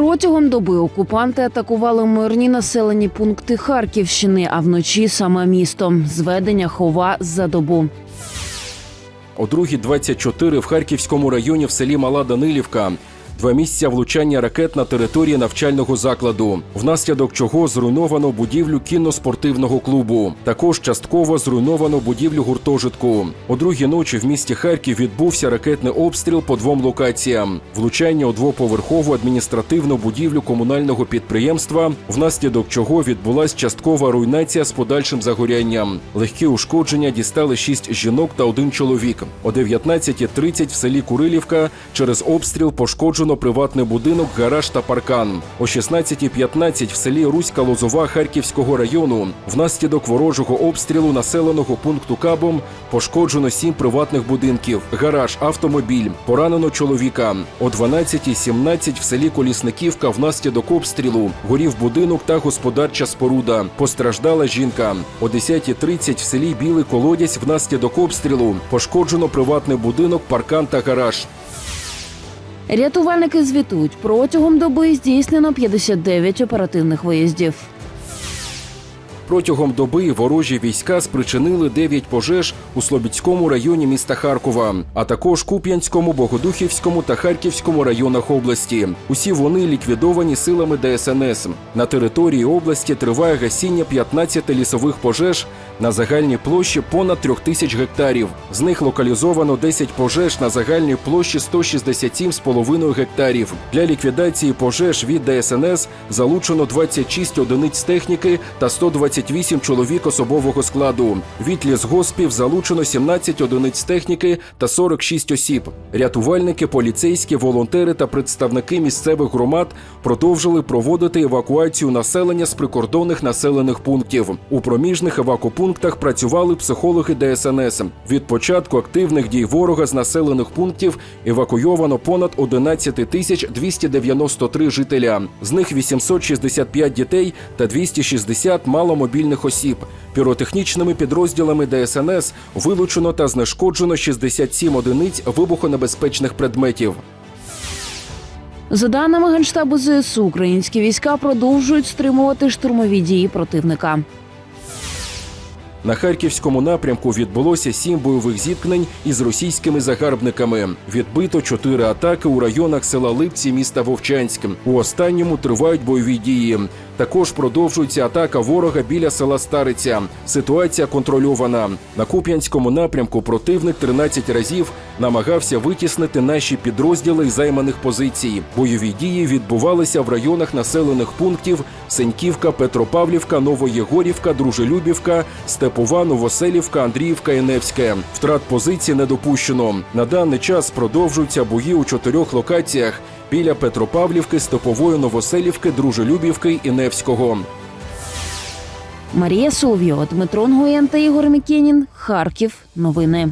Протягом доби окупанти атакували мирні населені пункти Харківщини, а вночі саме місто. Зведення хова за добу. О 2.24 в Харківському районі в селі Мала Данилівка. Два місця влучання ракет на території навчального закладу, внаслідок чого зруйновано будівлю кінно-спортивного клубу. Також частково зруйновано будівлю гуртожитку. О другій ночі в місті Харків відбувся ракетний обстріл по двом локаціям: влучання у двоповерхову адміністративну будівлю комунального підприємства, внаслідок чого відбулась часткова руйнація з подальшим загорянням. Легкі ушкодження дістали шість жінок та один чоловік. О 19.30 в селі Курилівка через обстріл пошкоджено приватний будинок, гараж та паркан. О 16.15 в селі Руська Лозова Харківського району внаслідок ворожого обстрілу населеного пункту Кабом пошкоджено сім приватних будинків, гараж, автомобіль, поранено чоловіка. О 12.17 в селі Колісниківка внаслідок обстрілу горів будинок та господарча споруда. Постраждала жінка. О 10.30 в селі Білий Колодязь внаслідок обстрілу пошкоджено приватний будинок, паркан та гараж. Рятувальники звітують, протягом доби здійснено 59 оперативних виїздів. Протягом доби ворожі війська спричинили 9 пожеж у Слобідському районі міста Харкова, а також Куп'янському, Богодухівському та Харківському районах області. Усі вони ліквідовані силами ДСНС. На території області триває гасіння 15 лісових пожеж на загальній площі понад 3 тисяч гектарів. З них локалізовано 10 пожеж на загальній площі 167,5 гектарів. Для ліквідації пожеж від ДСНС залучено 26 одиниць техніки та 128 чоловік особового складу. Від лісгоспів залучено 17 одиниць техніки та 46 осіб. Рятувальники, поліцейські, волонтери та представники місцевих громад продовжили проводити евакуацію населення з прикордонних населених пунктів. У проміжних евакопунктах працювали психологи ДСНС. Від початку активних дій ворога з населених пунктів евакуйовано понад 11 тисяч 293 жителя. З них 865 дітей та 260 маломобільних осіб. Піротехнічними підрозділами ДСНС вилучено та знешкоджено 67 одиниць вибухонебезпечних предметів. За даними Генштабу ЗСУ, українські війська продовжують стримувати штурмові дії противника. На харківському напрямку відбулося сім бойових зіткнень із російськими загарбниками. Відбито чотири атаки у районах села Липці міста Вовчанськ. У останньому тривають бойові дії. Також продовжується атака ворога біля села Стариця. Ситуація контрольована. На Куп'янському напрямку противник 13 разів намагався витіснити наші підрозділи із займаних позицій. Бойові дії відбувалися в районах населених пунктів Сеньківка, Петропавлівка, Новоєгорівка, Дружелюбівка, Степова, Новоселівка, Андріївка і Невське. Втрат позицій не допущено. На даний час продовжуються бої у чотирьох локаціях біля Петропавлівки, Степової Новоселівки, Дружелюбівки і Невського. Марія Соловйова, Дмитро Нгуєн та Ігор Мікенін. Харків. Новини.